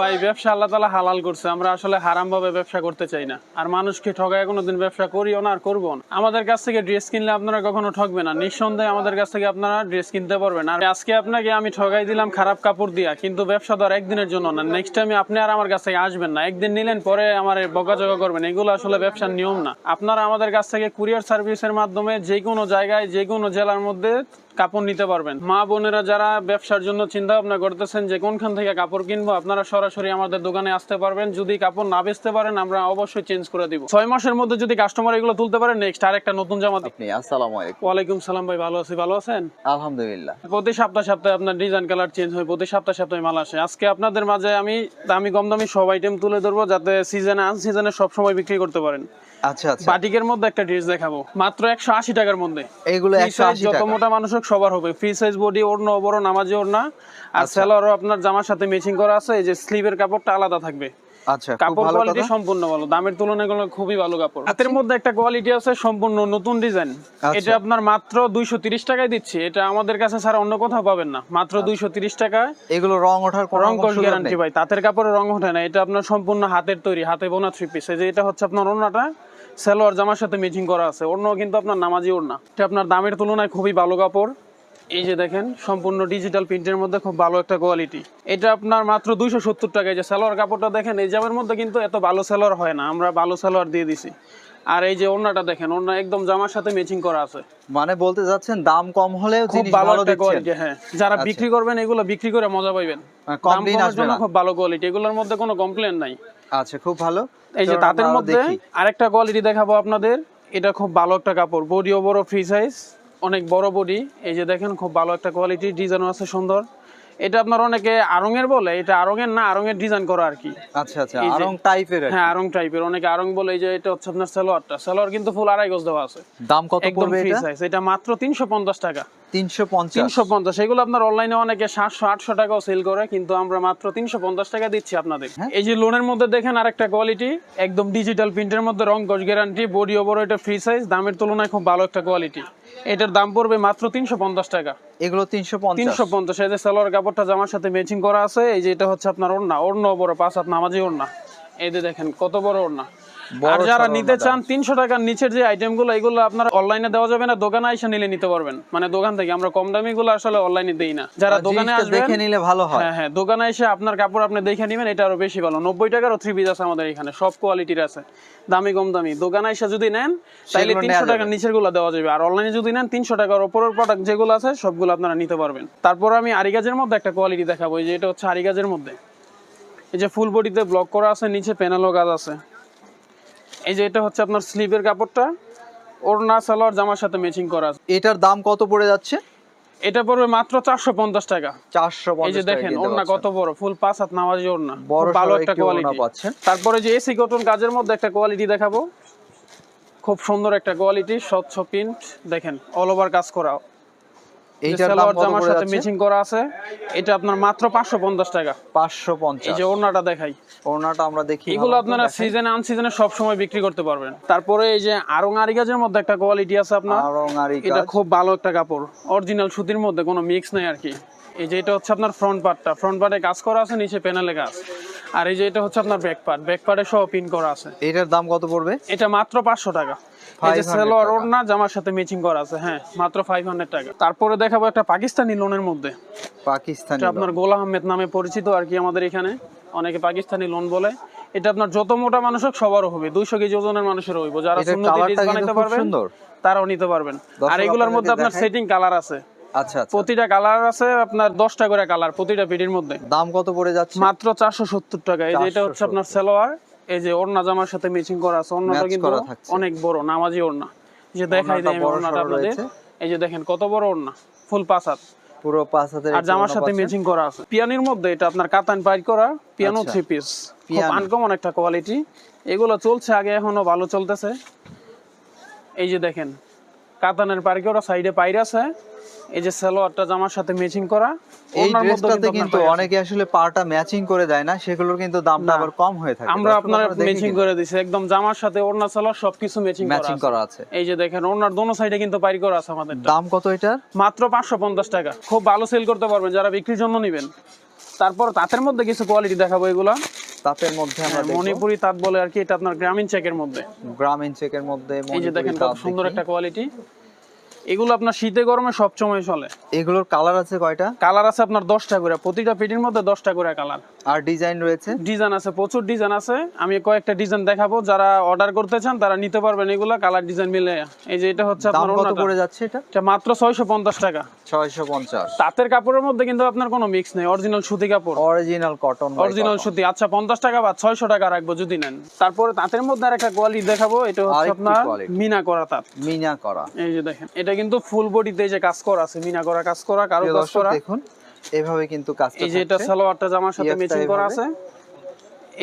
ভাই, ব্যবসা আল্লাহ তালা হালাল করছে। আমরা আসলে হারাম ভাবে ব্যবসা করতে চাই না। আর মানুষকে ঠগায় কোনোদিন ব্যবসা করিও না আর করব না। আমাদের কাছ থেকে ড্রেস কিনলে আপনারা কখনো ঠকবে না। নিঃসন্দেহে আমাদের কাছ থেকে আপনারা ড্রেস কিনতে পারবেন। আর আজকে আপনাকে আমি ঠগাই দিলাম খারাপ কাপড় দিয়া, কিন্তু ব্যবসা আর একদিনের জন্য না। নেক্সট টাইমে আপনি আর আমার কাছ থেকে আসবেন না। একদিন নিলেন, পরে আমার বকাঝকা করবেন। এগুলো আসলে ব্যবসার নিয়ম না। আপনারা আমাদের কাছ থেকে কুরিয়ার সার্ভিসের মাধ্যমে যে কোনো জায়গায় যে কোনো জেলার মধ্যে কাপড় নিতে পারবেন। মা বোনেরা যারা ব্যবসার জন্য চিন্তা ভাবনা করতেছেন যে কোনখান থেকে কাপড় কিনবো আপনারা সরাসরি আমাদের দোকানে আসতে পারবেন। যদি কাপড় না বেচতে পারেন আমরা অবশ্যই চেঞ্জ করে দিব। ছয় মাসের মধ্যে যদি কাস্টমার এগুলো তুলতে পারে নেক্সট আর একটা নতুন জামা দিই। আপনি আসসালামু আলাইকুম। ওয়ালাইকুম সালাম ভাই ভালো আছি ভালো আছেন? আলহামদুলিল্লাহ। প্রতি সপ্তাহ সপ্তাহে আপনার ডিজাইন কালার চেঞ্জ হয় প্রতি সপ্তাহ সপ্তাহে মাল আসে। আজকে আপনাদের মাঝে আমি দামি কম দামি সব আইটেম তুলে ধরবো যাতে সিজনে আন সিজনে সব সময় বিক্রি করতে পারেন। আচ্ছা আচ্ছা। বাটিকের মধ্যে একটা ড্রেস দেখাবো। মাত্র একশো আশি টাকার মধ্যে। একশো size আশি যত মোটা মানুষ হোক সবার হবে। ফ্রি সাইজ বডি ওড়না বড় নামাজি ওড়না। আর আচ্ছা। সেলারও আপনার জামার সাথে ম্যাচিং করা আছে এই যে স্লিভের কাপড়টা আলাদা থাকবে। আচ্ছা কাপড় কোয়ালিটি সম্পূর্ণ ভালো। দামের তুলনায় খুবই ভালো কাপড়। হাতের মধ্যে একটা কোয়ালিটি আছে সম্পূর্ণ নতুন ডিজাইন আচ্ছা। এটা আপনার মাত্র দুইশো তিরিশ টাকায় দিচ্ছি। এটা আমাদের কাছে অন্য কোথাও পাবেন না। মাত্র দুইশো তিরিশ টাকায়। এগুলো রং ওঠার কোনো রং গ্যারান্টি ভাই। তাঁতের কাপড়ে রং ওঠে না। এটা আপনার সম্পূর্ণ হাতের তৈরি হাতে বোনা থ্রি পিস এই যে এটা হচ্ছে আপনার ওড়নাটা। সালোয়ার জামার সাথে ম্যাচিং করা আছে। অন্য কিন্তু আপনার নামাজি ওড়না। এটা আপনার দামের তুলনায় খুবই ভালো কাপড়। এই যে দেখেন সম্পূর্ণ ডিজিটাল প্রিন্টের মধ্যে খুব ভালো একটা কোয়ালিটি এটা আপনার মাত্র দুইশো সত্তর টাকা যে সালোয়ার কাপড়টা দেখেন এই জামের মধ্যে কিন্তু এত ভালো সালোয়ার হয় না। আমরা ভালো সালোয়ার দিয়ে দিছি। আর এই যে ওড়নাটা দেখেন ওড়না একদম জামার সাথে ম্যাচিং করা আছে। মানে বলতে যাচ্ছেন দাম কম হলেও খুব ভালো কোয়ালিটি হ্যাঁ। যারা বিক্রি করবেন এগুলো বিক্রি করে মজা পাইবেন। হ্যাঁ, দাম কমার জন্য না। খুব ভালো কোয়ালিটি এগুলোর মধ্যে কোনো কমপ্লেন নাই। আচ্ছা খুব ভালো। এই যে তাঁতের মধ্যে আরেকটা কোয়ালিটি দেখাবো আপনাদের। এটা খুব ভালো একটা কাপড় বডিও বড় ফ্রি সাইজ অনেক বড় বডি এই যে দেখেন খুব ভালো একটা কোয়ালিটি ডিজাইন আছে সুন্দর। এটা আপনার অনেকে আরঙের বলে এটা আরঙের না আরঙের ডিজাইন করা আর কি। আচ্ছা আচ্ছা আরং টাইপের হ্যাঁ আরং টাইপের অনেকে আরং বলে এই যে এটা হচ্ছে আপনার সালোয়ারটা। সালোয়ার কিন্তু ফুল আড়াই গজ দেওয়া আছে। দাম কত পড়বে ফ্রি এটা? সাইজ এটা মাত্র তিনশো পঞ্চাশ টাকা। তিনশো পঞ্চাশ। তিনশো পঞ্চাশ। এগুলো আপনার অনলাইনে অনেকে সাতশো আটশো টাকাও সেল করে কিন্তু আমরা মাত্র তিনশো পঞ্চাশ টাকা দিচ্ছি আপনাদের। হ্যাঁ। এই যে লোনের মধ্যে দেখেন আরেকটা কোয়ালিটি একদম ডিজিটাল প্রিন্টের মধ্যে রং কস গ্যারান্টি বডি ওভার এটা ফ্রি সাইজ দামের তুলনায় খুব ভালো একটা কোয়ালিটি এটার দাম পড়বে মাত্র তিনশো পঞ্চাশ টাকা। এগুলো তিনশো পঞ্চাশ। তিনশো পঞ্চাশ এই যে সালোয়ার কাপড়টা জামার সাথে ম্যাচিং করা আছে এই যে এটা হচ্ছে আপনার ওড়না ওড়না বড় পাঁচ হাত নামাজি ওড়না। এই যে দেখেন কত বড় ওড়না। আর যারা নিতে চান তিনশো টাকার নিচের যে আইটেমগুলো এগুলো আপনার অনলাইনে দেওয়া যাবে না দোকানে এসে নিলে নিতে পারবেন। মানে দোকান থেকে আমরা কম দামি গুলো আসলে অনলাইনে দেই না। যারা দোকানে আসবেন দেখে নিলে ভালো হয়। হ্যাঁ হ্যাঁ দোকানে এসে আপনার কাপড় আপনি দেখে নেবেন এটা আরও বেশি ভালো। নব্বই টাকারও থ্রি পিস আছে আমাদের এখানে সব কোয়ালিটির আছে। দামি কম দামি। দোকানে এসে যদি নেন তাহলে তিনশো টাকার নিচেরগুলো দেওয়া যাবে। আর অনলাইনে যদি নেন তিনশো টাকার ওপরের প্রোডাক্ট যেগুলো আছে সবগুলো আপনারা নিতে পারবেন। তারপর আমি আরিগাজের মধ্যে একটা কোয়ালিটি দেখাবো এই যে এটা হচ্ছে আরিগাজের মধ্যে। এই যে ফুল বডিতে ব্লক করা আছে নিচে প্যানেলও কাজ আছে। এই যে এটা হচ্ছে আপনার স্লিভের কাপড়টা। ওড়না সালোয়ার জামার সাথে ম্যাচিং করা আছে। এটার দাম কত পড়ে যাচ্ছে? এটা পড়বে মাত্র চারশো পঞ্চাশ টাকা। চারশো এই যে দেখেন ওড়না কত বড় ফুল পাঁচ হাত নামাজি ওড়না। বড় ভালো একটা কোয়ালিটি পাচ্ছেন। তারপরে যে এসি কটন কাজের মধ্যে একটা কোয়ালিটি দেখাবো। খুব সুন্দর একটা কোয়ালিটি স্বচ্ছ প্রিন্ট দেখেন অল ওভার কাজ করা। এইটার সালোয়ার জামার সাথে ম্যাচিং করা আছে এটা আপনার মাত্র পাঁচশো পঞ্চাশ টাকা। পাঁচশো এই যে ওড়নাটা দেখাই। ওড়নাটা আমরা দেখি এগুলো আপনারা করে আন সিজনে সব সময় বিক্রি করতে পারবেন। তারপরে এই যে আরং আরিগাজের মধ্যে একটা কোয়ালিটি আছে আপনার। আরং এটা খুব ভালো একটা কাপড়। অরিজিনাল সুতির মধ্যে কোনো মিক্স নাই আর কি। এই যে এটা হচ্ছে আপনার ফ্রন্ট পার্টটা ফ্রন্ট পার্টে কাজ করা আছে নিচে প্যানেলে কাজ। আর এই যে এটা হচ্ছে আপনার ব্যাক পার্ট ব্যাক পার্টে সহ পিন করা আছে। এটার দাম কত পড়বে? এটা মাত্র পাঁচশো টাকা। এই যে 500 সালোয়ার। ওড়না জামার সাথে ম্যাচিং করা আছে। হ্যাঁ মাত্র ফাইভ হান্ড্রেড টাকা। তারপরে দেখাবো একটা পাকিস্তানি লোনের মধ্যে। পাকিস্তানি এটা আপনার গোলা আহমেদ নামে পরিচিত আর কি আমাদের এখানে। অনেকে পাকিস্তানি লোন বলে। এটা আপনার যত মোটা মানুষ হোক সবারও হবে। দুইশো কেজি ওজনের মানুষের হইব। যারা সুন্নতি কালারটা বানাইতে পারবেন তারাও নিতে পারবেন। আর এগুলোর মধ্যে আপনার সেটিং কালার আছে। আচ্ছা আচ্ছা। প্রতিটা কালার আছে আপনার দশটা করে কালার প্রতিটা পিটির মধ্যে। দাম কত পড়ে যাচ্ছে? মাত্র চারশো সত্তর টাকা। এই যে এটা হচ্ছে আপনার সালোয়ার এই যে ওড়না জামার সাথে ম্যাচিং করা আছে। ওড়নাটা কিন্তু অনেক বড় নামাজি ওড়না। যে দেখাই দেয় ওড়নাটা আপনাদের। এই যে দেখেন কত বড় ওড়না। ফুল পাঁচ পুরো পাঁচ হাজার আর জামার সাথে ম্যাচিং করা আছে। পিয়ানির মধ্যে এটা আপনার কাতান পাইর করা পিয়ানো। থ্রি পিস খুব আনকমন একটা কোয়ালিটি এগুলো চলছে আগে এখনও ভালো চলতেছে। এই যে দেখেন কাতানের পাইর করা সাইডে পাইর আছে। এই যে সালোয়ারটা জামার সাথে ম্যাচিং করা এই ড্রেসটাতে কিন্তু অনেকে আসলে পাটা ম্যাচিং করে দেয় না সেগুলোর কিন্তু দামটা আবার কম হয়ে থাকে। আমরা আপনার ম্যাচিং করে দিছি একদম জামার সাথে ওড়না সালোয়ার সবকিছু ম্যাচিং ম্যাচিং করা আছে। এই যে দেখেন ওড়নার দোনো সাইডে কিন্তু পাইর করা আছে আমাদের। দাম কত এটার? মাত্র পাঁচশো পঞ্চাশ টাকা। খুব ভালো সেল করতে পারবেন যারা বিক্রির জন্য নেবেন। তারপর তাঁতের মধ্যে কিছু কোয়ালিটি দেখাবো এগুলা। তাঁতের মধ্যে আমরা দেখব। মণিপুরি তাঁত বলে আর কি এটা আপনার গ্রামীণ চেকের মধ্যে। গ্রামীণ চেকের মধ্যে এই যে দেখেন কত সুন্দর একটা কোয়ালিটি এগুলো আপনার শীতে গরমে সবসময় চলে। এগুলোর কালার আছে কয়টা? কালার আছে আপনার দশটা করে। প্রতিটা পেটির মধ্যে দশটা করে কালার আর ডিজাইন রয়েছে? ডিজাইন আছে প্রচুর ডিজাইন আছে। আমি কয়েকটা ডিজাইন দেখাবো। যারা অর্ডার করতে চান তারা নিতে পারবেন এগুলা। কালার ডিজাইন মিলে। এই যে এটা হচ্ছে আপনার কত পড়ে যাচ্ছে এটা? এটা মাত্র ছয়শো পঞ্চাশ টাকা। ছয়শো পঞ্চাশ। তাঁতের কাপড়ের মধ্যে কিন্তু আপনার কোনো মিক্স নেই। অরিজিনাল সুতি কাপড়। অরিজিনাল কটন অরিজিনাল সুতি। আচ্ছা পঞ্চাশ টাকা বা ছয়শো টাকা রাখব যদি নেন। তারপরে তাঁতের মধ্যে আর একটা কোয়ালিটি দেখাবো। এটা হচ্ছে আপনার মিনা করা তাঁত। মিনা করা। এই যে দেখেন এটা কিন্তু ফুল বডিতে যে কাজ করা আছে মিনা করা কাজ করা কারও কাজ করা। দেখুন এভাবে কিন্তু কাজটা এই যে এটা সালোয়ারটা জামার সাথে ম্যাচিং করা আছে।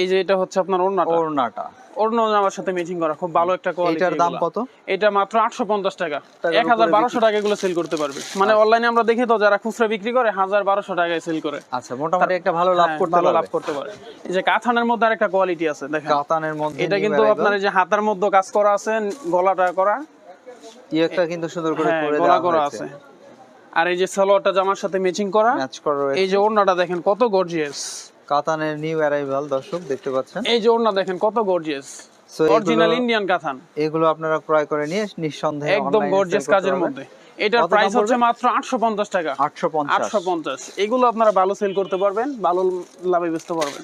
এই যে এটা হচ্ছে আপনার ওড়নাটা। ওড়নাটা। ওড়না জামার সাথে ম্যাচিং করা খুব ভালো একটা কোয়ালিটি এটার দাম কত? এটা মাত্র আটশো পঞ্চাশ টাকা। টাকার এক হাজার উপরে বারোশো টাকা এগুলো সেল করতে পারবে। মানে অনলাইনে আমরা দেখি তো যারা খুচরা বিক্রি করে হাজার বারোশো টাকায় সেল করে। আচ্ছা মোটামুটি একটা ভালো লাভ হ্যাঁ, করতে ভালো লাভ করতে পারে এই যে কাথানের মধ্যে আরেকটা কোয়ালিটি আছে দেখেন। কাতানের মধ্যে এটা কিন্তু আপনার এই যে হাতার মধ্যে কাজ করা আছে গলাটা করা। ইয়েটা কিন্তু সুন্দর করে হ্যাঁ করে দেওয়া আছে। আর এই যে সালোয়ারটা জামার সাথে ম্যাচিং করা ম্যাচ করা রয়েছে। এই যে ওড়নাটা দেখেন কত গর্জিয়াস কাতানের নিউ অ্যারাইভাল দর্শক দেখতে পাচ্ছেন। এই যে ওড়না দেখেন কত গর্জিয়াস অরিজিনাল ইন্ডিয়ান কাতান। এগুলো আপনারা ক্রয় করে নিয়ে নিঃসন্দেহে একদম গর্জিয়াস কাজের মধ্যে। এটার প্রাইস হচ্ছে মাত্র আটশো পঞ্চাশ টাকা। আটশো পঞ্চাশ। আটশো পঞ্চাশ। এগুলো আপনারা ভালো সেল করতে পারবেন ভালো লাভে বেচতে পারবেন।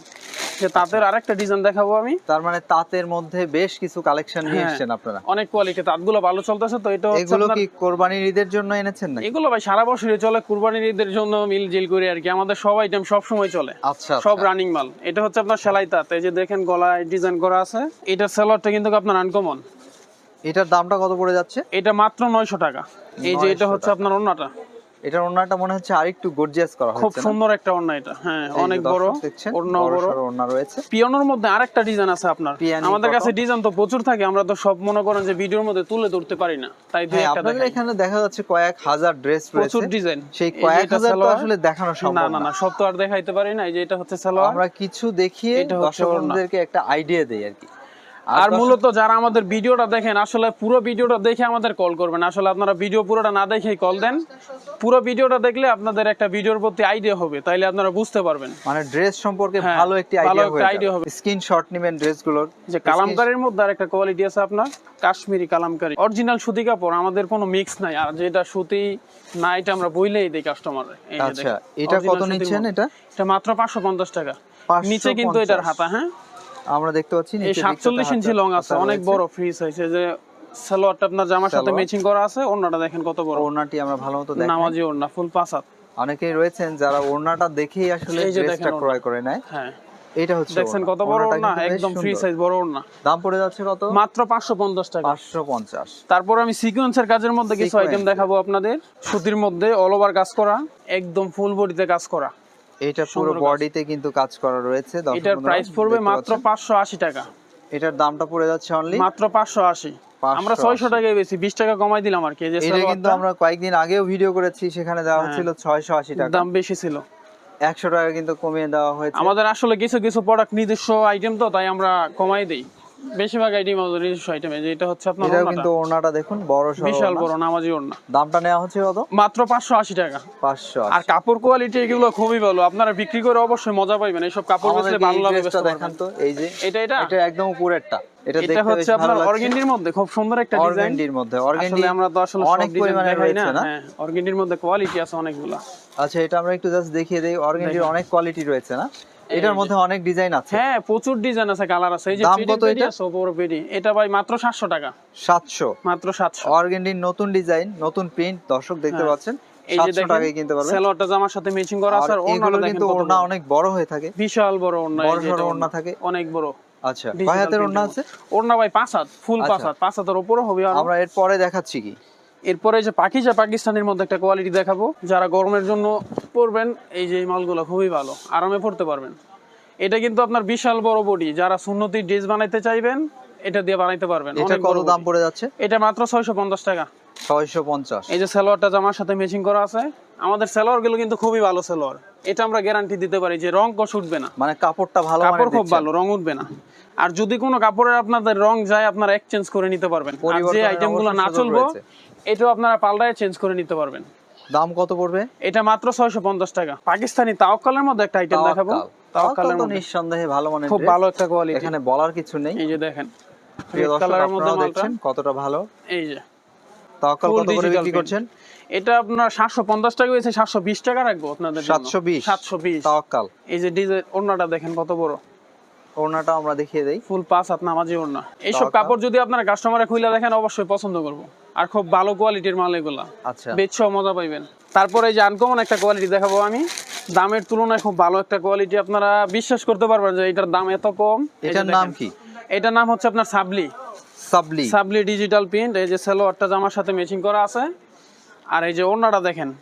যে তাঁতের আরেকটা ডিজাইন দেখাবো আমি। তার মানে তাঁতের মধ্যে বেশ কিছু কালেকশন নিয়ে হ্যাঁ। এসেছেন আপনারা। অনেক কোয়ালিটি তাঁতগুলো ভালো চলতেছে তো এটা হচ্ছে এগুলো কি কোরবানির ঈদের জন্য এনেছেন নাকি? এগুলো ভাই সারা বছরই চলে কুরবানির ঈদের জন্য মিল জিল করে আর কি। আমাদের সব আইটেম সব সময় চলে। আচ্ছা সব আচ্ছা। রানিং মাল। এটা হচ্ছে আপনার সেলাই তাঁত। এই যে দেখেন গলায় ডিজাইন করা আছে। এটা সেলারটা কিন্তু আপনার আনকমন এটার দামটা কত পড়ে যাচ্ছে? এটা মাত্র নয়শো টাকা। এই যে এটা হচ্ছে আপনার ওড়নাটা। এটার ওড়নাটা মনে হচ্ছে আরেকটু গর্জিয়াস করা হয়েছে খুব সুন্দর একটা ওড়না এটা। হ্যাঁ অনেক বড় ওড়না বড়। ওড়না রয়েছে। পিয়ানোর মধ্যে আরেকটা ডিজাইন আছে আপনার। আমাদের কাছে ডিজাইন তো প্রচুর থাকে আমরা তো সব মনে করেন যে ভিডিওর মধ্যে তুলে ধরতে পারি না। তাই দুই হ্যাঁ একটা আপনাদের এখানে দেখা যাচ্ছে কয়েক হাজার ড্রেস রয়েছে। প্রচুর ডিজাইন সেই কয়েক হাজার তো আসলে দেখানো সম্ভব না না। না সব তো আর দেখাইতে পারি না। এই যে এটা হচ্ছে সালোয়ার। আমরা কিছু দেখিয়ে এটা হচ্ছে দর্শক ওড়না। বন্ধুদেরকে একটা আইডিয়া দেই আর কি। আর মূলত যারা আমাদের ভিডিওটা দেখেন আসলে পুরো ভিডিওটা দেখে আমাদের কল করবেন। আসলে আপনারা ভিডিও পুরোটা না দেখেই কল দেন। পুরো ভিডিওটা দেখলে আপনাদের একটা ভিডিওর প্রতি আইডিয়া হবে তাইলে আপনারা বুঝতে পারবেন। মানে ড্রেস সম্পর্কে হ্যাঁ, ভালো একটি আইডিয়া একটা হয়ে idea যাবে। হবে। স্ক্রিনশট নেবেন ড্রেসগুলোর যে কালামকারীর মধ্যে আরেকটা কোয়ালিটি আছে আপনার কাশ্মীরি কালামকারী। অরিজিনাল সুতি কাপড় আমাদের কোনো মিক্স নাই। আর যেটা সুতি না এটা আমরা বইলেই দিই কাস্টমার আচ্ছা এটা কত নিচ্ছেন এটা? এটা মাত্র পাঁচশো পঞ্চাশ টাকা। নিচে কিন্তু এটার হাতা হ্যাঁ? আমরা দেখতে পাচ্ছি এই নিচের দিকটাতে সাতচল্লিশ ইঞ্চি লং আছে অনেক। বড় ফ্রিজ হয়েছে যে সালোয়ারটা আপনার জামার সাথে। ম্যাচিং করা আছে ওড়নাটা দেখেন কত বড়। ওড়নাটি আমরা ভালো মতো দেখাই নামাজি ওড়না ফুল পাঁচ হাত। অনেকেই রয়েছেন যারা ওড়নাটা দেখেই আসলে ড্রেসটা ক্রয় করে নেয়। হ্যাঁ। এটা হচ্ছে দেখছেন কত বড় ওড়না? একদম ফ্রি সাইজ বড় ওড়না। দাম পড়ে যাচ্ছে কত? মাত্র পাঁচশো পঞ্চাশ টাকা। পাঁচশো পঞ্চাশ। তারপর আমি সিকোয়েন্সের কাজের মধ্যে কিছু আইটেম দেখাবো আপনাদের। সুতির মধ্যে অল ওভার কাজ করা একদম ফুল বডিতে কাজ করা। এটা পুরো। বডিতে কিন্তু কাজ করা রয়েছে এটার প্রাইস পড়বে মাত্র পাচ্ছেন। পাঁচশো আশি টাকা। এটার দামটা পড়ে যাচ্ছে অনলি মাত্র পাঁচশো আশি। 580 আমরা ছয়শো টাকায় বেশি বিশ টাকা কমাই দিলাম আর কি যে এটা কিন্তু আমরা কয়েকদিন আগেও ভিডিও করেছি সেখানে দেওয়া হ্যাঁ। হচ্ছিল ছয়শো আশি টাকা। দাম বেশি ছিল। একশো টাকা কিন্তু কমিয়ে দেওয়া হয়েছে। আমাদের আসলে কিছু কিছু প্রোডাক্ট নিজস্ব আইটেম তো তাই আমরা কমাই দেই। বেশিরভাগ আইটেম আমাদের নিজস্ব আইটেম যেটা হচ্ছে আপনার কিন্তু ওড়নাটা দেখুন বড় বিশাল বড় নামাজি ওড়না। দামটা নেওয়া হচ্ছে কত? মাত্র পাঁচশো আশি টাকা। পাঁচশো আর কাপড় কোয়ালিটি এগুলো খুবই ভালো। আপনারা বিক্রি করে অবশ্যই মজা এইসব কাপড় বেচলে ভালো লাগে ড্রেসটা দেখান তো এই যে এটা এটা? এটা একদম উপরেরটা। এটা এটা দেখতে হচ্ছে আপনার অর্গেন্ডির মধ্যে খুব সুন্দর একটা ডিজাইন। অর্গেন্ডির মধ্যে অর্গেন্ডি আমরা তো আসলে অনেক পরিমাণে রয়েছে না। হ্যাঁ অর্গেন্ডির মধ্যে কোয়ালিটি আছে অনেকগুলো। আচ্ছা এটা আমরা একটু জাস্ট দেখিয়ে দেই। অর্গেন্ডির অনেক কোয়ালিটি রয়েছে না? এটার মধ্যে অনেক ডিজাইন আছে। হ্যাঁ প্রচুর ডিজাইন আছে কালার আছে। এই যে দাম কত এটা? ভাই মাত্র 700 টাকা। সাতশো। মাত্র 700 অর্গেন্ডির নতুন ডিজাইন নতুন প্রিন্ট দর্শক দেখতে হ্যাঁ। পাচ্ছেন। এই যে টাকায় কিনতে পারবেন। সেলোয়ারটা জামার সাথে ম্যাচিং করা আছে আর আর ওড়নাটা কিন্তু ওড়না অনেক বড় হয়ে থাকে। বিশাল বড় ওড়না বড় ওড়না থাকে। অনেক বড়। আচ্ছা Digital কয় হাতের ওড়না আছে? ওড়না ভাই পাঁচ হাত ফুল পাঁচ আচ্ছা। হাত। পাঁচ হাতের উপরে হবে আমরা এর পরে দেখাচ্ছি কি? এরপরে যে পাকিজা পাকিস্তানের মধ্যে একটা কোয়ালিটি দেখাবো। যারা গরমের জন্য পরবেন এই যে এই মালগুলো খুবই ভালো আরামে পড়তে পারবেন। এটা কিন্তু আপনার বিশাল বড় বডি যারা সুন্নতি ড্রেস বানাইতে চাইবেন এটা দিয়ে বানাইতে পারবেন। এটা কত দাম পড়ে যাচ্ছে? এটা মাত্র ছয়শো পঞ্চাশ টাকা। ছয়শো পঞ্চাশ। এই যে সালোয়ারটা জামার সাথে ম্যাচিং করা আছে। আমাদের সালোয়ারগুলো কিন্তু খুবই ভালো সালোয়ার। এটা আমরা গ্যারান্টি দিতে পারি যে রং কষ উঠবে না। মানে কাপড়টা ভালো কাপড় খুব ভালো রং উঠবে না। আর যদি কোনো কাপড়ের আপনাদের রং যায় আপনারা এক্সচেঞ্জ করে নিতে পারবেন। আর যে পরিবর্তনের আইটেমগুলো না চলবো। এটাও আপনারা পাল্টায় চেঞ্জ করে নিতে পারবেন। দাম কত পড়বে? এটা মাত্র ছয়শো পঞ্চাশ টাকা। পাকিস্তানি তাওকালের মধ্যে একটা আইটেম দেখাবো। তাওকালের মধ্যে। নিঃসন্দেহে ভালো মানের খুব ভালো একটা কোয়ালিটি এখানে বলার কিছু নেই। এই যে দেখেন। কালারের মধ্যে দেখছেন কতটা ভালো। এই যে। Full কত করে বিক্রি করছেন? এটা আপনার সাতশো পঞ্চাশ টাকা হয়েছে সাতশো বিশ টাকা রাখব আপনাদের 720 সাতশো বিশ। তাওয়াক্কাল। এই যে ডিজাইন ওড়নাটা দেখেন কত বড়। ওড়নাটা আমরা দেখিয়ে দেই। ফুল পাঁচ হাত নামাজি ওড়না। এইসব কাপড় যদি আপনারা কাস্টমারে খুলে দেখেন অবশ্যই পছন্দ করব। আর খুব ভালো কোয়ালিটির মাল এগুলা। আচ্ছা। বেচছেও মজা পাইবেন। তারপরে এই যে আনকমন একটা কোয়ালিটি দেখাবো আমি। দামের তুলনায় খুব ভালো একটা কোয়ালিটি আপনারা বিশ্বাস করতে পারবেন যে এটার দাম এত কম। এটার নাম কি? এটার নাম হচ্ছে আপনার সাবলি। সাবলি। সাবলি ডিজিটাল প্রিন্ট এই যে সালোয়ারটা জামার সাথে ম্যাচিং করা আছে। আর এই যে ওড়নাটা দেখেন।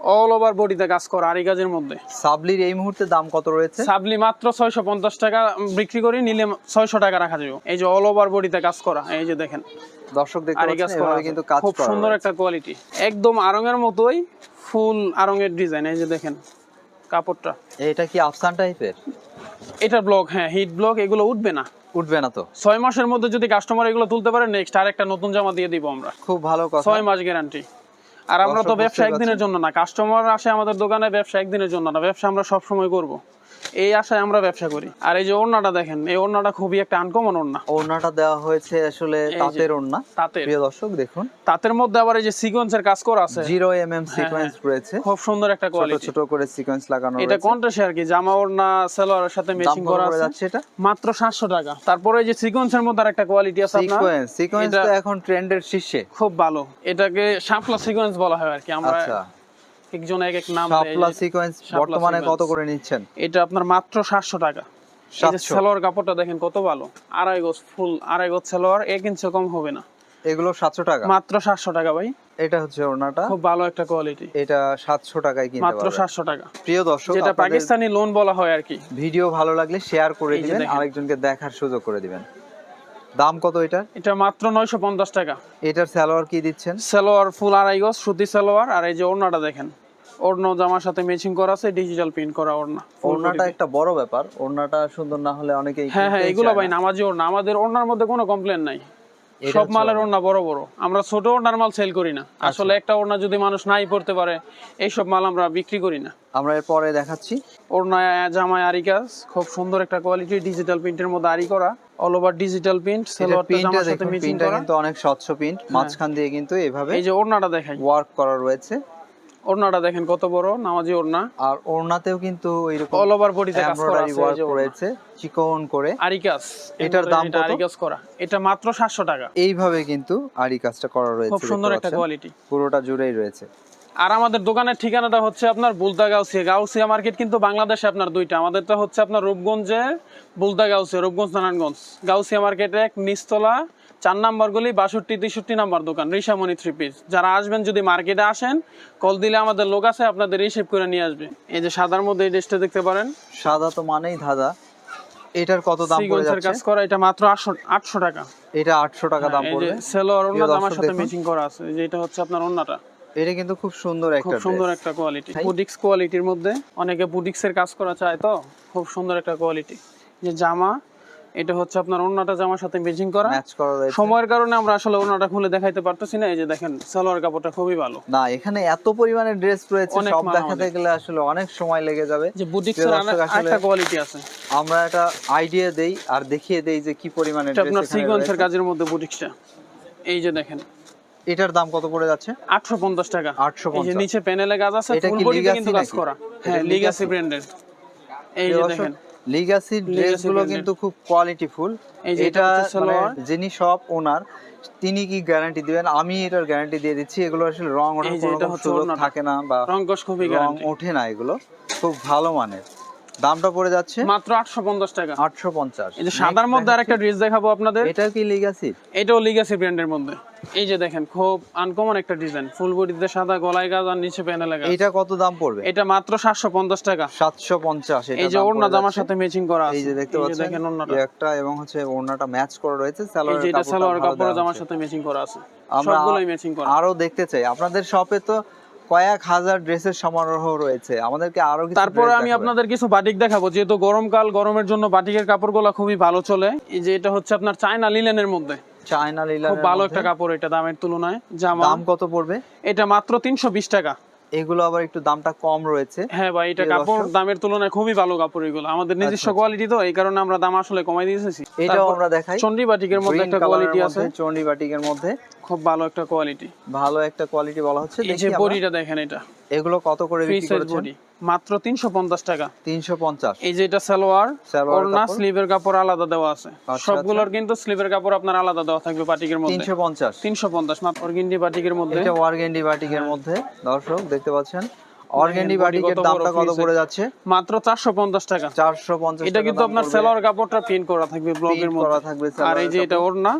অল ওভার বডিতে কাজ করা আরি কাজের মধ্যে। সাবলির এই মুহূর্তে দাম কত রয়েছে? সাবলি মাত্র ছয়শো পঞ্চাশ টাকা বিক্রি করি নিলে ছয়শো টাকা রাখা যাবে। এই যে অল ওভার বডিতে কাজ করা এই যে দেখেন। দর্শক দেখতে পাচ্ছেন এভাবে কিন্তু কাজ খুব সুন্দর একটা কোয়ালিটি একদম আরঙের মতোই ফুল আরঙের ডিজাইন এই যে দেখেন কাপড়টা। এটা কি আফসান টাইপের এটা ব্লক হ্যাঁ হিট ব্লক এগুলো উঠবে না। উঠবে না তো? ছয় মাসের মধ্যে যদি কাস্টমার এগুলো তুলতে পারে নেক্সট আর একটা নতুন জামা দিয়ে দিব আমরা। খুব ভালো কথা। ছয় মাস গ্যারান্টি আর আমরা তো ব্যবসা একদিনের জন্য না কাস্টমার আসে আমাদের দোকানে ব্যবসা একদিনের জন্য না ব্যবসা আমরা সব সময় করব। এই আশায় আমরা ব্যবসা করি। আর এই যে ওড়নাটা দেখেন এই ওড়নাটা খুবই একটা আনকমন ওড়না। ওড়নাটা দেওয়া হয়েছে আসলে তাঁতের ওড়না। তাতে প্রিয় দর্শক দেখুন। তাতের মধ্যে আবার এই যে সিকোয়েন্সের কাজ করা আছে। জিরো এম এম সিকোয়েন্স রয়েছে। খুব সুন্দর একটা কোয়ালিটি ছোট করে সিকোয়েন্স লাগানো এটা কন্ট্রাস্ট আর কি জামা ওড়না সালোয়ারের সাথে ম্যাচিং করা আছে। যাচ্ছে এটা? মাত্র সাতশো টাকা। তারপরে এই যে সিকোয়েন্সের মধ্যে একটা কোয়ালিটি আছে আপনার। সিকোয়েন্স সিকোয়েন্স তো এখন ট্রেন্ডের শীর্ষে। খুব ভালো। এটাকে শাপলা সিকোয়েন্স বলা হয় আর কি। আমরা আচ্ছা। একজন এক এক নাম শাপলা সিকোয়েন্স বর্তমানে কত করে নিচ্ছেন? এটা আপনার মাত্র সাতশো টাকা। এই যে সালোয়ার কাপড়টা দেখেন কত ভালো। আড়াই গজ ফুল আড়াই গজ সালোয়ার এক ইঞ্চি কম হবে না। এগুলো সাতশো টাকা? মাত্র সাতশো টাকা ভাই। এটা হচ্ছে ওড়নাটা। খুব ভালো একটা কোয়ালিটি এটা সাতশো টাকায় কিনতে মাত্র পারবেন। সাতশো টাকা। প্রিয় দর্শক যেটা পাকিস্তানি লোন বলা হয় আর কি। ভিডিও ভালো লাগলে শেয়ার করে দিবেন আরেকজনকে দেখার সুযোগ করে দিবেন। দাম কত এটা এটা মাত্র নয়শো পঞ্চাশ টাকা। এটার সালোয়ার কি দিচ্ছেন? সালোয়ার ফুল আড়াই গজ সুতি সালোয়ার আর এই যে ওড়নাটা দেখেন। ওড়না জামার সাথে ম্যাচিং করা আছে ডিজিটাল প্রিন্ট করা ওড়না। ওড়নাটা একটা বড় ব্যাপার। ওড়নাটা সুন্দর না হলে অনেকেই হ্যাঁ হ্যাঁ এগুলো ভাই নামাজি ওড়না। আমাদের ওড়নার মধ্যে কোনো কমপ্লেন নাই। সব মালের ওড়না। বড় বড়। আমরা ছোট ওড়নার মাল সেল করি না। আচ্ছা। আসলে একটা ওড়না যদি মানুষ নাই পড়তে পারে এইসব মাল আমরা বিক্রি করি না। আমরা এরপরে দেখাচ্ছি। ওড়না জামায় আরি কাজ খুব সুন্দর একটা কোয়ালিটি ডিজিটাল প্রিন্টের মধ্যে আরি করা। অল ওভার ডিজিটাল প্রিন্ট সালোয়ারটা জামার সাথে ম্যাচিং করা। কিন্তু অনেক স্বচ্ছ প্রিন্ট মাঝখান দিয়ে কিন্তু এভাবে এই যে ওড়নাটা দেখাই ওয়ার্ক করা রয়েছে। ওড়নাটা দেখেন কত বড় নামাজি ওড়না। আর ওড়নাতেও কিন্তু এরকম অল ওভার বডিতে কাজ করা আছে। রয়েছে চিকন করে। আরি কাজ এটার দাম কত? আরি কাজ করা। এটা মাত্র 700 টাকা। এইভাবে কিন্তু আরি কাজটা করা রয়েছে খুব সুন্দর একটা কোয়ালিটি পুরোটা জুড়েই রয়েছে। আর আমাদের দোকানের ঠিকানাটা হচ্ছে আপনার বুলতা গাউসিয়া গাউসিয়া মার্কেট কিন্তু বাংলাদেশে আপনার দুইটা। আমাদেরটা হচ্ছে আপনার রূপগঞ্জে বুলতা গাউসিয়া রূপগঞ্জ নারায়ণগঞ্জ। গাউসিয়া মার্কেটে এক নিচতলা চার নাম্বার গলি বাষট্টি তেষট্টি নাম্বার দোকান ঋষামণি থ্রি পিস যারা আসবেন যদি মার্কেটে আসেন কল দিলে আমাদের লোক আছে আপনাদের রিসিভ করে নিয়ে আসবে। এই যে সাদার মধ্যে এই ড্রেসটা দেখতে পারেন। সাদা তো মানেই ধাঁধা। এটার কত দাম পড়ে সিগন্সের কাজ করা এটা মাত্র আটশো আটশো টাকা। এটা আটশো টাকা দাম এই যে পড়বে। সেলোয়ার প্রিয় ওন্না আমার সাথে। ম্যাচিং করা আছে এই যে এটা হচ্ছে আপনার ওন্নাটা এটা কিন্তু খুব সুন্দর খুব সুন্দর একটা কোয়ালিটি। বুটিক্স কোয়ালিটির মধ্যে অনেকে বুটিক্স এর কাজ করা চায় তো খুব সুন্দর একটা কোয়ালিটি যে জামা এটা হচ্ছে আপনার ওন্নাটা জামার সাথে ম্যাচিং করা। ম্যাচ করা রয়েছে। সময়ের কারণে আমরা আসলে ওন্নাটা খুলে দেখাইতে পারতেছি না এই যে দেখেন সালোয়ার কাপড়টা খুবই ভালো। না এখানে এত পরিমাণে ড্রেস রয়েছে সব দেখাতে গেলে আসলে অনেক সময় লেগে যাবে। যে বুটিক্স এর আরেকটা কোয়ালিটি আছে। আমরা একটা আইডিয়া দেই আর দেখিয়ে দেই যে কি পরিমাণে এটা ড্রেস আপনার সিকোয়েন্সের কাজের মধ্যে বুটিক্সটা এই যে দেখেন এটার দাম কত পড়ে যাচ্ছে? আটশো পঞ্চাশ টাকা। আটশো এই যে নিচে প্যানেলে কাজ আছে এটা ফুল বডিতে কিন্তু কাজ করা। হ্যাঁ? লিগাসি ব্র্যান্ডের এই যে দেখেন। লিগাসির ড্রেসগুলো brand-এর। কিন্তু খুব কোয়ালিটিফুল এই যে এটা মানে যিনি সব ওনার তিনি কি গ্যারান্টি দিবেন? আমি এটার গ্যারান্টি দিয়ে দিচ্ছি এগুলো আসলে রং ওঠার কোনো সুযোগ থাকে না বা রঙ্কশ খুবই রং গ্যারান্টি ওঠে না এগুলো। খুব ভালো মানের। দামটা পড়ে যাচ্ছে মাত্র আটশো পঞ্চাশ টাকা। আটশো পঞ্চাশ। এই যে সাদার মধ্যে আরেকটা ড্রেস দেখাবো আপনাদের। এটা কি লিগাসি এটাও লিগাসি ব্র্যান্ডের মধ্যে। এই যে দেখেন খুব আনকমন একটা ডিজাইন ফুল বডিতে সাদা গলায় গাছ আর নিচে প্যানেলে গাছ এটা কত দাম পড়বে? এটা মাত্র সাতশো পঞ্চাশ টাকা। সাতশো পঞ্চাশ এই যে ওড়না জামার সাথে ম্যাচিং করা আছে। এই যে দেখতে পাচ্ছেন দেখেন ওড়নাটা। একটা এবং হচ্ছে ওড়নাটা ম্যাচ করা রয়েছে এই যে এটা সালোয়ার কাপড় জামার সাথে ম্যাচিং করা আছে। আমরা সবগুলোই ম্যাচিং করা। আরও দেখতে চাই। আপনাদের শপে তো কয়েক হাজার ড্রেসের সমারোহ রয়েছে। আমাদেরকে আরও তারপরে আমি আপনাদের কিছু বাটিক দেখাবো। যেহেতু গরমকাল গরমের জন্য বাটিকের কাপড়গুলো খুবই ভালো চলে। এই যে এটা হচ্ছে আপনার চায়না লিলেনের মধ্যে। চায়না লিলা খুব ভালো একটা কাপড় এটা দামের তুলনায়। জামা দাম কত পড়বে? এটা মাত্র তিনশো বিশ টাকা। এগুলো আবার একটু দামটা কম রয়েছে। হ্যাঁ ভাই এটা কাপড় দামের তুলনায় খুবই ভালো কাপড় এগুলো। আমাদের নিজস্ব আচ্ছা। কোয়ালিটি তো এই কারণে আমরা দাম আসলে কমাই দিয়েছি এটাও আমরা দেখাই। চন্ডি বাটিকের মধ্যে একটা কোয়ালিটি আছে। চন্ডি বাটিকের মধ্যে। খুব ভালো একটা কোয়ালিটি ভালো একটা কোয়ালিটি বলা হচ্ছে। এই যে বডিটা দেখেন এটা। এগুলো কত করে বিক্রি করেছেন? মাত্র 350 টাকা। তিনশো পঞ্চাশ। এই যে এটা সালোয়ার ওড়না। স্লিভের কাপড় আলাদা দেওয়া আছে। আচ্ছা, সবগুলোর কিন্তু স্লিভের কাপড় আপনার আলাদা দেওয়া থাকবে বাটিকের মধ্যে। তিনশো পঞ্চাশ। 350 মাত্র অর্গিন্ডি বাটিকের মধ্যে। এটা ওয়ারগেন্ডি বাটিকের মধ্যে দর্শক দেখতে পাচ্ছেন? Body বাটিকের দামটা কত পড়ে যাচ্ছে? মাত্র 450 টাকা। চারশো পঞ্চাশ এটা কিন্তু আপনার সেলোয়ার কাপড়টা প্রিন্ট করা থাকবে ব্লকের করা থাকবে আর এই যে এটা ওড়না?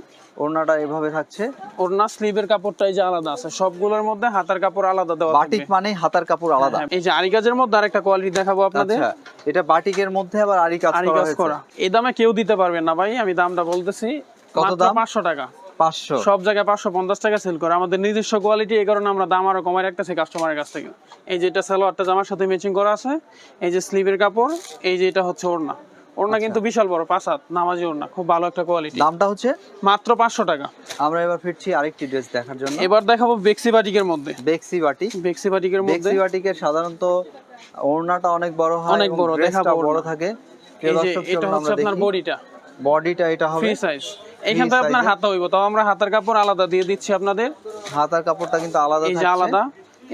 ওড়নাটা এভাবে থাকছে। ওড়না স্লিভের কাপড়টা এই যে আলাদা আছে সবগুলোর মধ্যে হাতার কাপড় আলাদা দেওয়া বাটিক মানে হাতার কাপড় আলাদা। হ্যাঁ, এই যে আরিকাজের মধ্যে আরেকটা কোয়ালিটি দেখাবো আপনাদের। আচ্ছা এটা বাটিকের মধ্যে আবার আরি কাজ করা হয়েছে। এই দামে কেউ দিতে পারবে না ভাই আমি দামটা বলতেছি কত দাম? 500 টাকা। পাঁচশো। সব জায়গায় 550 টাকা সেল করে। আমাদের নিজস্ব কোয়ালিটি এই কারণে আমরা দাম আরও কমায় রাখতেছি কাস্টমারের কাছ থেকে। এই যে এটা সালোয়ারটা জামার সাথে ম্যাচিং করা আছে এই যে স্লিভের কাপড় এই যে এটা হচ্ছে ওড়না। ওড়না আচ্ছা। কিন্তু বিশাল বড় পাঁচ হাত নামাজি ওড়না খুব ভালো একটা কোয়ালিটি দামটা হচ্ছে? মাত্র 500 টাকা। আমরা এবার ফিরছি আরেকটি ড্রেস দেখার জন্য। এবার দেখাবো বেক্সি বাটিকের মধ্যে। বেক্সি বাটি বেক্সি বাটিকের মধ্যে। বেক্সি বাটিকের সাধারণত ওড়নাটা অনেক বড় হয় অনেক বড়, বড় থাকে। এই যে এটা হচ্ছে আপনার বডিটা। বডিটা এটা হবে ফ্রি সাইজ এইখানটা আপনার এর। হাতা হইব। তাও আমরা হাতার কাপড় আলাদা দিয়ে দিচ্ছি আপনাদের। হাতার কাপড়টা কিন্তু আলাদা এই যে থাকছে। আলাদা।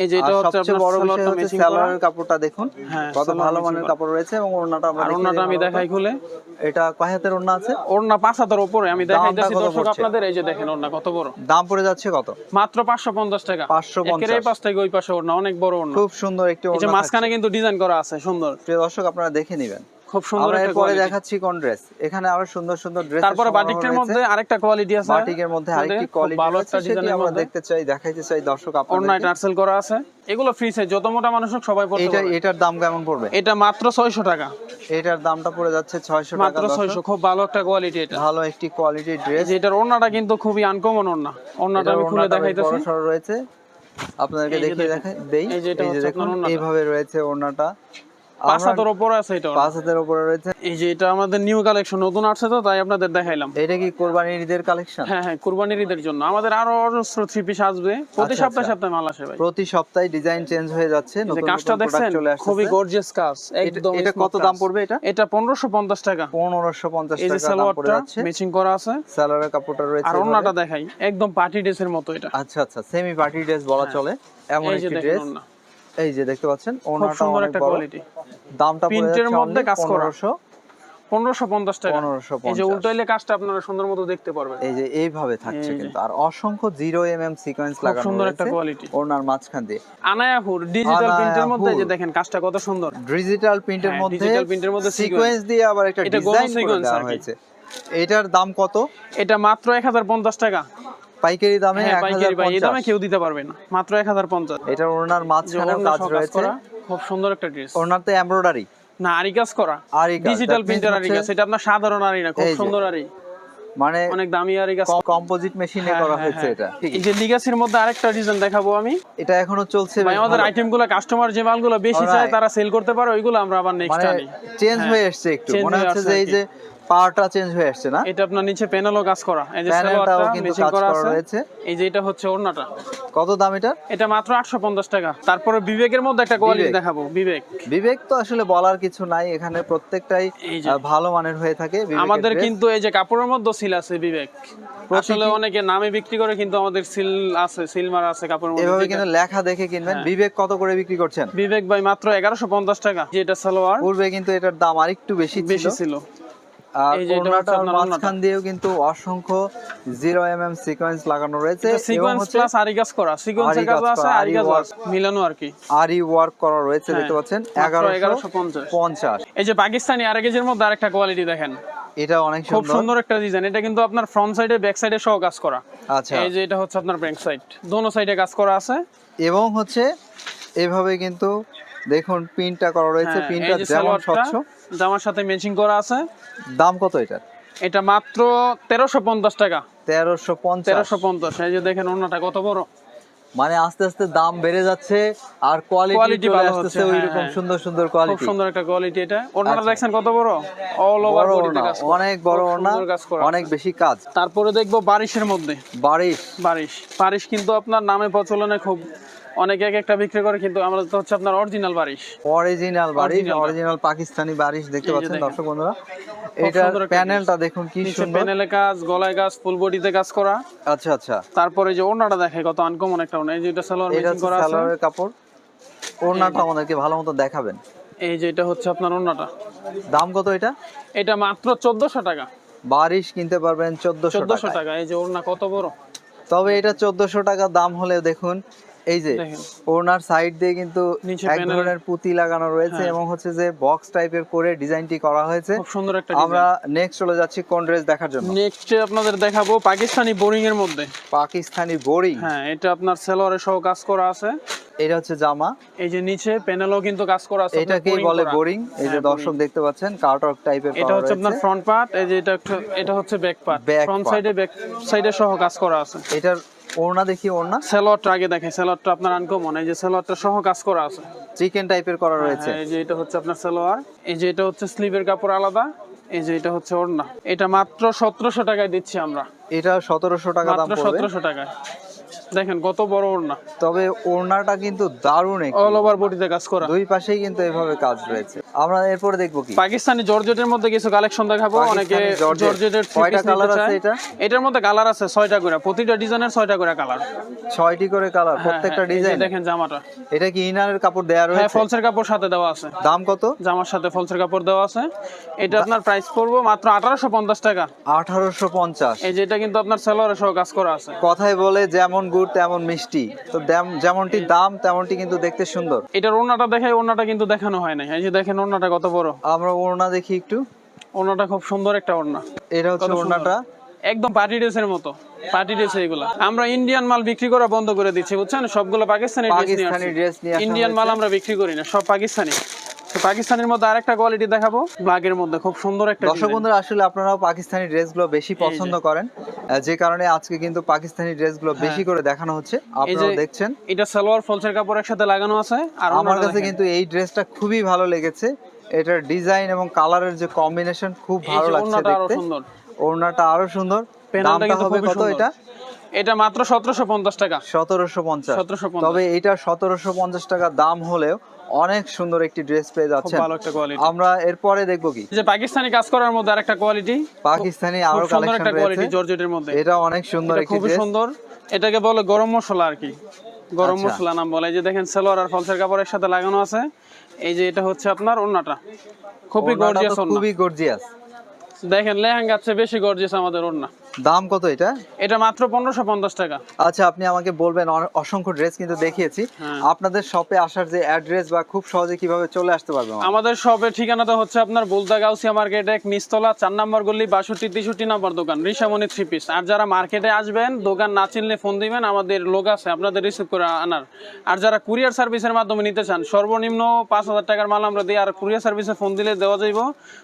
এই যে এটা হচ্ছে আপনার বড় বিষয় হচ্ছে সালোয়ারের কাপড়টা দেখুন। হ্যাঁ, কত ভালো মানের কাপড় রয়েছে এবং ওড়নাটা আমরা ওড়নাটা আমি দেখাই খুলে। এটা কয় হাতের ওড়না আছে? ওড়না পাঁচ হাতের উপরে। আমি দেখাই দিচ্ছি দর্শক আপনাদের। এই যে দেখেন ওড়না কত বড়। দাম পড়ে যাচ্ছে কত? মাত্র পাঁচশো পঞ্চাশ টাকা। 550 একের এই পাশ থেকে ওই পাশে ওড়না অনেক বড় ওড়না। খুব সুন্দর একটি এই যে মাঝখানে কিন্তু ডিজাইন করা আছে সুন্দর। প্রিয় দর্শক আপনারা দেখে নেবেন। খুব সুন্দর একটা এরপরে দেখাচ্ছি কোন ড্রেস এখানে আরও সুন্দর সুন্দর ড্রেস তারপরে বাটিকের মধ্যে আরেকটা কোয়ালিটি আছে। বাটিকের মধ্যে আরেকটি কোয়ালিটি ভালো একটা সেটি ডিজাইনের আমরা দেখতে চাই দেখাইতে চাই দর্শক আপনাদের টার্সেল করা আছে। এগুলো ফ্রি সাইজ যত মোটা মানুষ হোক সবাই পড়তে এটা এটার দাম কেমন পড়বে? এটা মাত্র ছয়শো টাকা। এটার দামটা পড়ে যাচ্ছে 600 টাকা মাত্র দর্শক। ছয়শো খুব ভালো একটা কোয়ালিটি এটা। ভালো একটি কোয়ালিটির এই ড্রেস এটার ওড়নাটা কিন্তু খুবই আনকমন ওড়না। ওড়নাটা আমি খুলে দেখাইতেছি। রয়েছে। আপনাদেরকে এই যে দেখিয়ে। দেখাই দেই। এই যে দেখুন এইভাবে রয়েছে ওড়নাটা। পাঁচ আমরা হাতের উপরে আছে এটা। পাঁচ হাতের উপরে রয়েছে। এই যে এটা আমাদের নিউ কালেকশন নতুন আসছে তো তাই আপনাদের দেখাইলাম। এটা কি কোরবানির ঈদের কালেকশন হ্যাঁ হ্যাঁ কুরবানির ঈদের জন্য। আমাদের আরও অজস্র থ্রি পিস আসবে। প্রতি আচ্ছা, সপ্তাহে আচ্ছা। সপ্তাহে মাল আসে ভাই। প্রতি সপ্তাহে ডিজাইন চেঞ্জ হয়ে যাচ্ছে নতুন কাজটা দেখছেন? প্রোডাক্ট চলে আসছে খুবই গর্জিয়াস কাজ একদম এটা কত দাম পড়বে এটা? টাকা। 1550 এই যে টাকা দাম পড়ে যাচ্ছে। ম্যাচিং করা আছে। সালোয়ারের কাপড়টা রয়েছে আর। দেখাই। একদম পার্টি ড্রেসের মতো এটা। আচ্ছা আচ্ছা সেমি পার্টি ড্রেস বলা চলে। এমন হ্যাঁ। একটি ড্রেস এই যে দেখতে পাচ্ছেন খুব সুন্দর অনেক একটা বড়। কোয়ালিটি দামটা প্রিন্টের মধ্যে কাজ করা। 1500 পনেরোশো পঞ্চাশ টাকা। 1550 এই যে উল্টাইলে কাজটা আপনারা সুন্দর মতো দেখতে পারবেন। এই যে এইভাবে থাকছে কিন্তু। আর অসংখ্য জিরো এম এম সিকোয়েন্স খুব লাগানো সুন্দর একটা কোয়ালিটি ওড়নার মাঝখান দিয়ে। আনায়াহুর ডিজিটাল প্রিন্টের মধ্যে যে দেখেন কাজটা কত সুন্দর। ডিজিটাল প্রিন্টের হ্যাঁ, মধ্যে print এর মধ্যে সিকোয়েন্স দিয়ে আবার একটা ডিজাইন করে দেওয়া হয়েছে। এটার দাম কত? এটা মাত্র এক হাজার পঞ্চাশ টাকা। পাইকারি দামে হ্যাঁ এক পাইকারি দামে কেউ দিতে পারবে না। মাত্র এক হাজার পঞ্চাশ। এটার ওড়নার মাঝখানেও কাজ রয়েছে। খুব সুন্দর একটা ড্রেস। ওনাতে এমব্রয়ডারি। না আরি কাজ করা আরি কাজ ডিজিটাল প্রিন্টার আরি কাজ এটা আপনার সাধারণ আরি না খুব সুন্দর আরি। মানে অনেক দামি আরি কাজ কম্পোজিট মেশিনে করা হ্যাঁ, হয়েছে হ্যাঁ। এটা এই যে লিগাসির মধ্যে আরেকটা ডিজাইন দেখাবো আমি। এটা এখনও চলছে ভাই আমাদের আইটেমগুলো আইটেমগুলো কাস্টমার যে মালগুলো বেশি. চায় তারা সেল করতে পারে ওইগুলো আমরা আবার নেক্সট মানে আনি। চেঞ্জ হ্যাঁ, হয়ে আসছে একটু। মনে হচ্ছে যে এই যে পাওয়ারটা চেঞ্জ হয়ে আসছে না? এটা আপনার নিচে প্যানেলও কাজ করা। এই যে প্যানেলটাও সালোয়ারটা কিন্তু কাজ করা রয়েছে। এই যে এটা হচ্ছে ওড়নাটা। কত দাম এটা এটা মাত্র আটশো পঞ্চাশ টাকা। তারপরে বিবেকের মধ্যে একটা কোয়ালিটি দেখাবো বিবেক। বিবেক তো আসলে বলার কিছু নাই এখানে প্রত্যেকটাই ভালো মানের হয়ে থাকে আমাদের কিন্তু এই যে কাপড়ের মধ্যে সিল আছে বিবেক। আসলে অনেকে নামে বিক্রি করে কিন্তু আমাদের সিল আছে সিল মারা আছে কাপড়ের মধ্যে। এভাবে কিন্তু লেখা দেখে কিনবেন। হ্যাঁ। বিবেক কত করে বিক্রি করছেন? বিবেক ভাই মাত্র এগারোশো পঞ্চাশ টাকা যেটা সালোয়ার। পূর্বে কিন্তু এটার দাম আরেকটু বেশি বেশি ছিল। এটা আপনার মাঝখান দিয়েও কিন্তু অসংখ্য জিরো এম এম সিকোয়েন্স লাগানো রয়েছে সিকোয়েন্স প্লাস আরি কাজ করা। সিকোয়েন্সের কাজ কাজ আছে আরি আরি কাজ মিলানো আর কি। আরি ওয়ার্ক করা রয়েছে হ্যাঁ, দেখতে পাচ্ছেন 1150 পঞ্চাশ। এই যে পাকিস্তানি আরেকেজের মধ্যে আরেকটা কোয়ালিটি দেখেন। এটা অনেক খুব সুন্দর। একটা ডিজাইন এটা কিন্তু আপনার ফ্রন্ট সাইডে ব্যাক সাইডে সহ কাজ করা। আচ্ছা। এই যে এটা হচ্ছে আপনার ব্যাক সাইড দোনো সাইডে কাজ করা আছে। এবং হচ্ছে এভাবে কিন্তু দেখুন পিনটা করা রয়েছে হ্যাঁ, পিনটা যেমন স্বচ্ছ। জামার সাথে ম্যাচিং করা আছে। দাম কত এটার? এটা মাত্র তেরোশো পঞ্চাশ টাকা। তেরোশো পঞ্চাশ। তেরোশো পঞ্চাশ। এই যে দেখেন অন্যটা কত বড়। মানে আস্তে আস্তে দাম বেড়ে যাচ্ছে আর কোয়ালিটি ভালো আসতেছে হচ্ছে, ওই হ্যাঁ, রকম হ্যাঁ। সুন্দর সুন্দর খুব কোয়ালিটি সুন্দর একটা কোয়ালিটি এটা। ওড়নাটা আচ্ছা। দেখছেন কত বড়? অল ওভার বড় বডিতে কাজ। অনেক বড় খুব সুন্দর করা অনেক বেশি কাজ। তারপরে দেখব বারিশের মধ্যে। বারিশ। বারিশ। বারিশ কিন্তু আপনার নামে প্রচলনে খুব অনেকে এক একটা বিক্রি করে কিন্তু আমাদের তো হচ্ছে আপনার অরিজিনাল বারিশ। অরিজিনাল টা। অরিজিনাল পাকিস্তানি বারিশ দেখতে পাচ্ছেন দর্শক বন্ধুরা। এটার প্যানেলটা দেখুন কি সুন্দর। প্যানেলে কাজ গলায় কাজ ফুল বডিতে কাজ করা। আচ্ছা আচ্ছা। তারপরে যে ওড়নাটা দেখে কত আনকমন একটা ওড়না। এই যে এটা সালোয়ার হচ্ছে করা আছে। সালোয়ারের কাপড়। ওড়নাটা আমাদেরকে ভালো মতো দেখাবেন। এই যে এটা হচ্ছে আপনার ওড়নাটা। দাম কত এটা? এটা মাত্র চোদ্দশো টাকা। বারিশ কিনতে পারবেন চোদ্দশো চোদ্দশো টাকা টাকা। এই যে ওড়না কত বড়। তবে এটা চোদ্দশো টাকা দাম হলে দেখুন এই যে। ওনার সাইড দিয়ে কিন্তু এক ধরনের পুঁতি লাগানো রয়েছে হ্যাঁ। এবং হচ্ছে যে বক্স টাইপের করে ডিজাইনটি করা হয়েছে। খুব সুন্দর একটা আমরা নেক্সট চলে যাচ্ছি কোন ড্রেস দেখার জন্য? নেক্সট আপনাদের দেখাবো পাকিস্তানি বোরিং এর মধ্যে। পাকিস্তানি বোরিং হ্যার এটা আপনার সেলোয়ারে সহ কাজ করা আছে। এটা হচ্ছে জামা। এই যে নিচে প্যানেলও কিন্তু কাজ করা আছে এটাকেই boring বলে বোরিং এই যে হ্যাঁ, দর্শক দেখতে পাচ্ছেন কার্টক টাইপের এটা হচ্ছে আপনার ফ্রন্ট পার্ট এই যে এটা একটু- এটা হচ্ছে ব্যাক পার্ট ফ্রন্ট সাইডে ব্যাক সাইডে সহ কাজ করা আছে। এটার ওড়না দেখি ওড়না? সেলোয়ারটা আগে দেখে সেলোয়ারটা আপনার আনকমন। এই যে সেলোয়ারটা সহ কাজ করা আছে। চিকেন টাইপের করা রয়েছে। হ্যাঁ, এই যে এটা হচ্ছে আপনার সেলোয়ার এই যে এটা হচ্ছে স্লিভের কাপড় আলাদা এই যে এটা হচ্ছে ওড়না। এটা মাত্র সতেরোশো টাকায় দিচ্ছি আমরা। এটা সতেরোশো টাকা দাম সতেরোশো টাকায়। দেখেন কত বড় ওড়না। তবে ওড়নাটা কিন্তু দারুণ অল ওভার বডিতে কাজ করা। দুই পাশেই কিন্তু এভাবে কাজ রয়েছে। আমরা এরপরে দেখব কি? পাকিস্তানি জর্জেটের মধ্যে কিছু কালেকশন দেখাবো অনেকে জর্জেটের কয়টা কালার আছে এটা? এটার মধ্যে কালার আছে ছয়টা করে প্রতিটা ডিজাইনের ছয়টা করে কালার ছয়টি করে কালার প্রত্যেকটা ডিজাইন দেখেন জামাটা। এটা কি ইনারের কাপড় দেয়া হ্যাঁ ফলসের কাপড় সাথে দেওয়া আছে। দাম কত? জামার সাথে ফলসের কাপড় দেওয়া আছে। এটা আপনার প্রাইস পড়ব মাত্র আঠারোশো পঞ্চাশ টাকা। আঠারোশো পঞ্চাশ। এই যে এটা কিন্তু আপনার সেলোয়ারের সহ কাজ করা আছে। কথায় বলে যেমন গুড় তেমন মিষ্টি। তো যেমনটি দাম তেমনটি কিন্তু দেখতে সুন্দর। এটার ওড়নাটা দেখে ওড়নাটা কিন্তু দেখানো হয় না এই যে দেখেন ওড়নাটা কত বড়। আমরা ওড়না দেখি একটু। ওড়নাটা খুব সুন্দর একটা ওড়না। এটা হচ্ছে ওড়নাটা। একদম পার্টি ড্রেসের মতো। পার্টি ড্রেস এগুলা আমরা ইন্ডিয়ান মাল বিক্রি করা বন্ধ করে দিচ্ছি বুঝছেন? সবগুলো পাকিস্তানি ড্রেস নিয়ে ইন্ডিয়ান মাল আমরা বিক্রি করি না সব পাকিস্তানি। তো পাকিস্তানের মধ্যে আরেকটা কোয়ালিটি দেখাবো। ব্ল্যাকের মধ্যে খুব সুন্দর একটা দর্শক বন্ধুরা আসলে আপনারাও পাকিস্তানি ড্রেসগুলো বেশি পছন্দ করেন। যে কারণে আজকে কিন্তু পাকিস্তানি ড্রেসগুলো বেশি করে দেখানো হচ্ছে। আপনারাও যে- দেখছেন। এটা সালোয়ার ফলসের কাপড় একসাথে লাগানো আছে। আর আমার কাছে কিন্তু এই ড্রেসটা খুবই ভালো লেগেছে। এটার ডিজাইন এবং কালারের যে কম্বিনেশন খুব ভালো লাগছে দেখতে। সুন্দর। ওড়নাটা আরও সুন্দর। দামটা কিন্তু হবে কত সুন্দর। এটা? এটা মাত্র সতেরোশো পঞ্চাশ টাকা। সতেরোশো পঞ্চাশ। 1750 তবে এটা সতেরোশো পঞ্চাশ টাকা দাম হলেও অনেক সুন্দর একটি ড্রেস পেয়ে খুব যাচ্ছেন। ভালো একটা কোয়ালিটি আমরা এরপরে দেখব কি? যে পাকিস্তানি কাজ করার মধ্যে আরেকটা কোয়ালিটি পাকিস্তানি খুব আরও কালেকশন একটা কোয়ালিটি জর্জেটের মধ্যে। এটা অনেক সুন্দর একটি খুবই সুন্দর। এটাকে বলে গরম মশলা আর কি। গরম আচ্ছা। মশলা নাম বলে। এই যে দেখেন সেলোয়ার আর ফলসের কাপড়ের সাথে লাগানো আছে। এই যে এটা হচ্ছে আপনার ওন্নাটা খুবই গর্জিয়াস ওন্না খুবই গর্জিয়াস দেখেন লেহেঙ্গার চেয়ে বেশি গর্জিয়াস আমাদের ওন্না দাম কত এটা? এটা মাত্র পনেরোশো পঞ্চাশ টাকা। আচ্ছা আপনি আমাকে বলবেন অসংখ্য ড্রেস কিন্তু দেখিয়েছি। হ্যাঁ। আপনাদের শপে আসার যে অ্যাড্রেস বা খুব সহজে কীভাবে চলে আসতে পারবে? আমাদের শপের ঠিকানাটা হচ্ছে আপনার বুলদা গাউসিয়া মার্কেট এক নিস্তলা চার নম্বর গল্লি বাষট্টি তেষট্টি নম্বর দোকান ঋষামণি থ্রি পিস আর যারা মার্কেটে আসবেন দোকান না চিনলে ফোন দিবেন আমাদের লোক আছে আপনাদের রিসিভ করে আনার। আর যারা কুরিয়ার সার্ভিসের মাধ্যমে নিতে চান সর্বনিম্ন পাঁচ হাজার টাকার মাল আমরা দিই আর কুরিয়ার সার্ভিসে ফোন দিলে দেওয়া যাইব।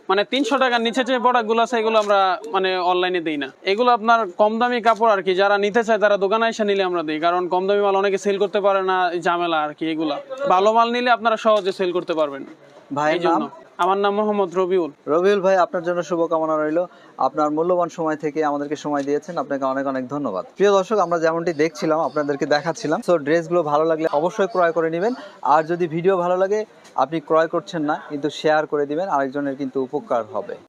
মানে তিনশো টাকার নিচে যে প্রোডাক্টগুলো আছে এগুলো আমরা মানে অনলাইনে দিই না। এগুলো আপনার কম দামি কাপড় আর কি যারা নিতে চায় তারা দোকানে এসে নিলে আমরা দিই। কারণ কম দামি মাল অনেকে সেল করতে পারে না ঝামেলা আর কি এগুলা। ভালো মাল নিলে আপনারা সহজে সেল করতে পারবেন। নাম জন্য। আমার নাম মোহাম্মদ রবিউল। রবিউল ভাই আপনার জন্য শুভকামনা রইল। আপনার মূল্যবান সময় থেকে আমাদেরকে সময় দিয়েছেন আপনাকে অনেক অনেক ধন্যবাদ। প্রিয় দর্শক আমরা যেমনটি দেখছিলাম আপনাদেরকে দেখাচ্ছিলাম। তো ড্রেসগুলো ভালো লাগলে অবশ্যই ক্রয় করে নেবেন। আর যদি ভিডিও ভালো লাগে আপনি ক্রয় করছেন না কিন্তু শেয়ার করে দিবেন আরেকজনের কিন্তু উপকার হবে।